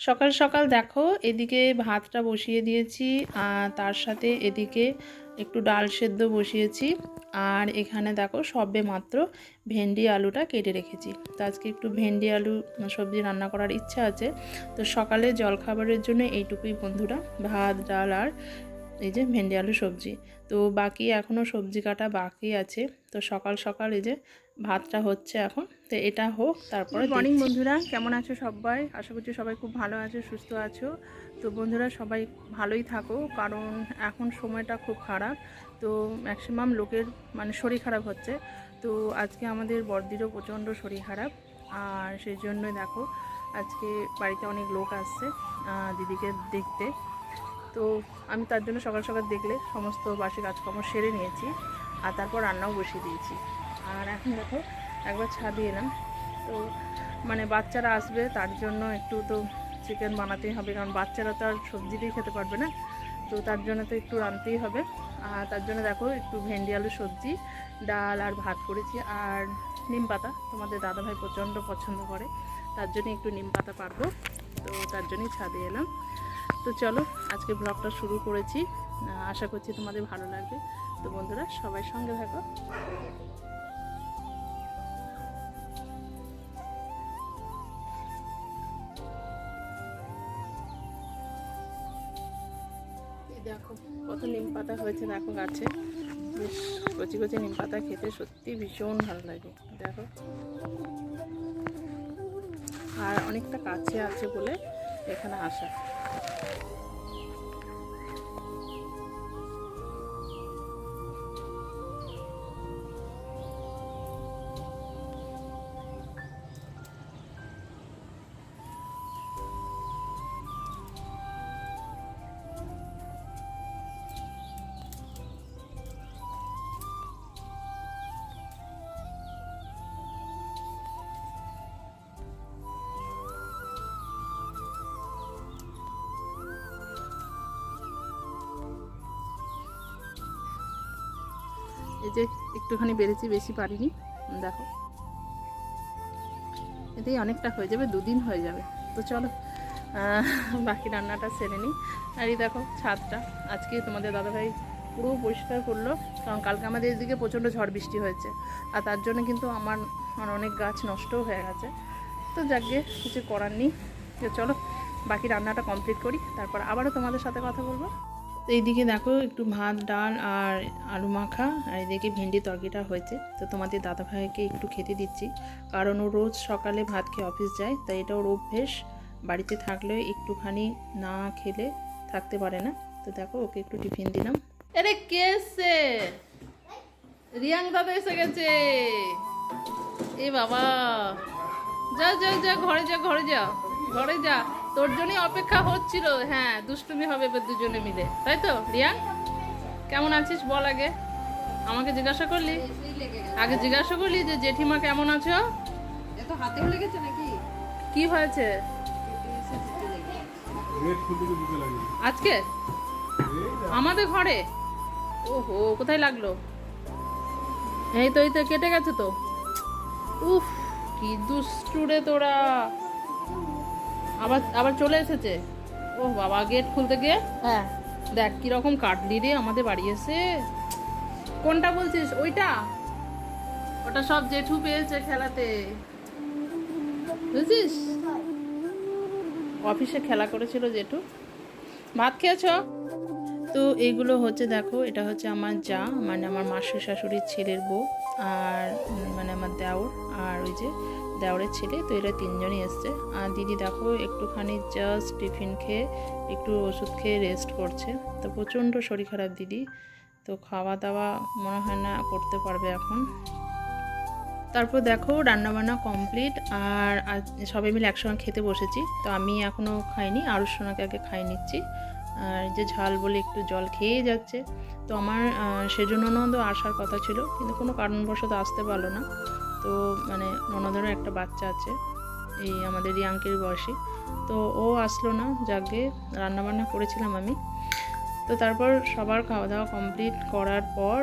সকাল সকাল দেখো, এদিকে ভাতটা বসিয়ে দিয়েছি, আর তার সাথে এদিকে একটু ডাল সেদ্ধ বসিয়েছি। আর এখানে দেখো, সবে মাত্র ভেন্ডি আলুটা কেটে রেখেছি। তো আজকে একটু ভেন্ডি আলু সবজি রান্না করার ইচ্ছা আছে। তো সকালে জলখাবারের জন্য এইটুকুই বন্ধুরা, ভাত, ডাল আর এই যে ভেন্ডি আলু সবজি। তো বাকি এখনও সবজি কাটা বাকি আছে। তো সকাল সকাল এই যে ভাতটা হচ্ছে এখন। তো এটা হোক তারপরে মর্নিং বন্ধুরা কেমন আছো সবাই? আশা করছি সবাই খুব ভালো আছো সুস্থ আছো। তো বন্ধুরা সবাই ভালোই থাকো কারণ এখন সময়টা খুব খারাপ। তো ম্যাক্সিমাম লোকের মানে শরীর খারাপ হচ্ছে। তো আজকে আমাদের বর্দিরও প্রচণ্ড শরীর খারাপ। আর সেই জন্যই দেখো আজকে বাড়িতে অনেক লোক আসছে দিদিকে দেখতে। তো আমি তার জন্য সকাল সকাল দেখলে সমস্ত বাসি কাজকর্ম সেরে নিয়েছি আর তারপর রান্নাও বসিয়ে দিয়েছি। আর এখন দেখো, একবার ছাদে এলাম। তো মানে বাচ্চারা আসবে, তার জন্য একটু তো চিকেন বানাতেই হবে, কারণ বাচ্চারা তো আর সবজি দিয়ে খেতে পারবে না। তো তার জন্য তো একটু রাঁধতেই হবে। আর তার জন্য দেখো, একটু ভেন্ডি আলু সবজি, ডাল আর ভাত করেছি। আর নিম পাতা, তোমাদের দাদাভাই প্রচণ্ড পছন্দ করে, তার জন্য একটু নিম পাতা পারব। তো তার জন্যই ছাদে এলাম। তো চলো, আজকে ব্লগটা শুরু করেছি। আশা করছি তোমাদের ভালো লাগবে। তো বন্ধুরা, সবাই সঙ্গে থাকো। দেখো, কত নিম পাতা হয়েছে, দেখো গাছে। বেশ কচি কচি নিম পাতা খেতে সত্যি ভীষণ ভালো লাগে। দেখো। আর অনেকটা কাছে আছে বলে এখানে আসা। এই যে একটুখানি বেড়েছি, বেশি পারিনি। দেখো। এতেই অনেকটা হয়ে যাবে, দুদিন হয়ে যাবে। তো চলো বাকি রান্নাটা সেরে নিই। আর এই দেখো, ছাদটা। আজকে তোমাদের দাদাভাই পুরো পরিষ্কার করল, কারণ কালকে আমাদের এদিকে প্রচণ্ড ঝড় বৃষ্টি হয়েছে। আর তার জন্য কিন্তু আমার আমার অনেক গাছ নষ্টও হয়ে গেছে। তো যাকে কিছু করার নেই। চলো, বাকি রান্নাটা কমপ্লিট করি। তারপর আবারও তোমাদের সাথে কথা বলব। তো এইদিকে দেখো একটু ভাত, ডাল আর আলু মাখা, আর এদিকে ভেন্ডি তরকারিটা হয়েছে। তো তোমাদের দাদা ভাইকে একটু খেতে দিচ্ছি। কারণ ও রোজ সকালে ভাত খেয়ে অফিস যায়, তাই এটা ওর অভ্যেস। বাড়িতে থাকলে একটুখানি না খেলে থাকতে পারে না। তো দেখো ওকে একটু টিফিন দিলাম। আরে কে এসছে? রিয়াং দাদা এসে গেছে। এ বাবা। যা যা যা, ঘরে যা ঘরে যা ঘরে যা। তোর জন্যই অপেক্ষা হচ্ছিল। হ্যাঁ দুষ্টুমি হবে এবার দুজনে মিলে। তাই তো রিয়ান? কেমন আছিস বল আগে। আমাকে জিজ্ঞাসা করলি? আগে জিজ্ঞাসা করলি যে জেঠিমা কেমন আছো? এত হাতেও লেগেছে নাকি? কি হয়েছে? আজকে? আমাদের ঘরে? ওহো কোথায় লাগল? এই তো এই তো কেটে গেছে তো। উফ কি দুষ্টু রে তোরা। আবার আবার চলে এসেছে। ও বাবা গেট খুলতে গিয়ে? হ্যাঁ। দেখ কীরকম কাটলি রে আমাদের বাড়ি এসে। কোনটা বলছিস? ওইটা? ওটা সব জেঠু পেয়েছে খেলাতে। বুঝছিস? অফিসে খেলা করেছিল জেঠু। ভাত খেয়েছো? তো এইগুলো হচ্ছে দেখো এটা হচ্ছে আমার যা মানে আমার মাসির শাশুড়ির ছেলের বউ আর মানে আমার দেওর আর ওই যে দেওরের ছেলে, তো এরা তিনজনই এসছে। আর দিদি, দেখো, একটুখানি জাস্ট টিফিন খেয়ে একটু ওষুধ খেয়ে রেস্ট করছে। তো প্রচণ্ড শরীর খারাপ দিদি। তো খাওয়া দাওয়া মনে হয় না করতে পারবে এখন। তারপর দেখো, রান্নাবান্না কমপ্লিট আর সবাই মিলে একসঙ্গে খেতে বসেছি। তো আমি এখনও খাইনি আরও সোনাকে আগে খাই নিচ্ছি। আর যে ঝাল বলে একটু জল খেয়ে যাচ্ছে। তো আমার সেজন্য ননদ আসার কথা ছিল। কিন্তু কোনো কারণবশত আসতে পারল না। তো মানে ননদেরও একটা বাচ্চা আছে, এই আমাদের রিয়াঙ্কের বয়সী। তো ও আসলো না, যাকে রান্নাবান্না করেছিলাম আমি। তো তারপর সবার খাওয়া দাওয়া কমপ্লিট করার পর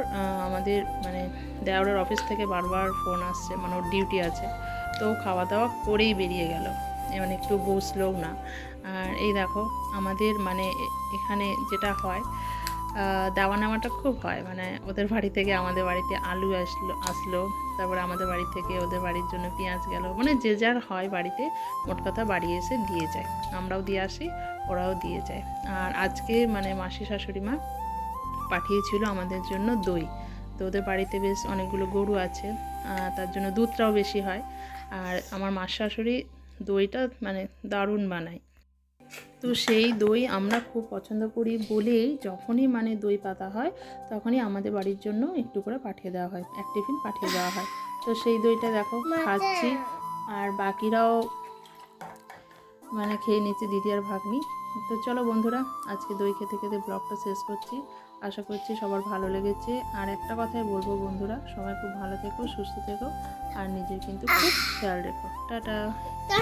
আমাদের মানে দেওরের অফিস থেকে বারবার ফোন আসছে মানে ওর ডিউটি আছে। তো খাওয়া দাওয়া করেই বেরিয়ে গেল মানে একটু বসলেও না। আর এই দেখো, আমাদের মানে এখানে যেটা হয় দেওয়া নেওয়াটা খুব হয়। মানে ওদের বাড়ি থেকে আমাদের বাড়িতে আলু আসলো আসলো। তারপরে আমাদের বাড়ি থেকে ওদের বাড়ির জন্য পেঁয়াজ গেল। মানে যে যার হয় বাড়িতে, মোট কথা বাড়ি এসে দিয়ে যায়। আমরাও দিয়ে আসি, ওরাও দিয়ে যায়। আর আজকে মানে মাসি শাশুড়ি মা পাঠিয়েছিল আমাদের জন্য দই। তো ওদের বাড়িতে বেশ অনেকগুলো গরু আছে তার জন্য দুধটাও বেশি হয়। আর আমার মাস শাশুড়ি দইটা মানে দারুণ বানায়। তো সেই দই আমরা খুব পছন্দ করি বলেই যখনই মানে দই পাতা হয় তখনই আমাদের বাড়ির জন্য একটু করে পাঠিয়ে দেওয়া হয় এক টিফিন পাঠিয়ে দেওয়া হয়। তো সেই দইটা দেখো খাচ্ছি। আর বাকিরাও মানে খেয়ে নিচ্ছে দিদি আর ভাগ্নি। তো চলো বন্ধুরা আজকে দই খেতে খেতে ব্লগটা শেষ করছি। আশা করছি সবার ভালো লেগেছে। আর একটা কথাই বলব বন্ধুরা সবাই খুব ভালো থেকো সুস্থ থেকো আর নিজের কিন্তু খুব খেয়াল রেখো। টাটা।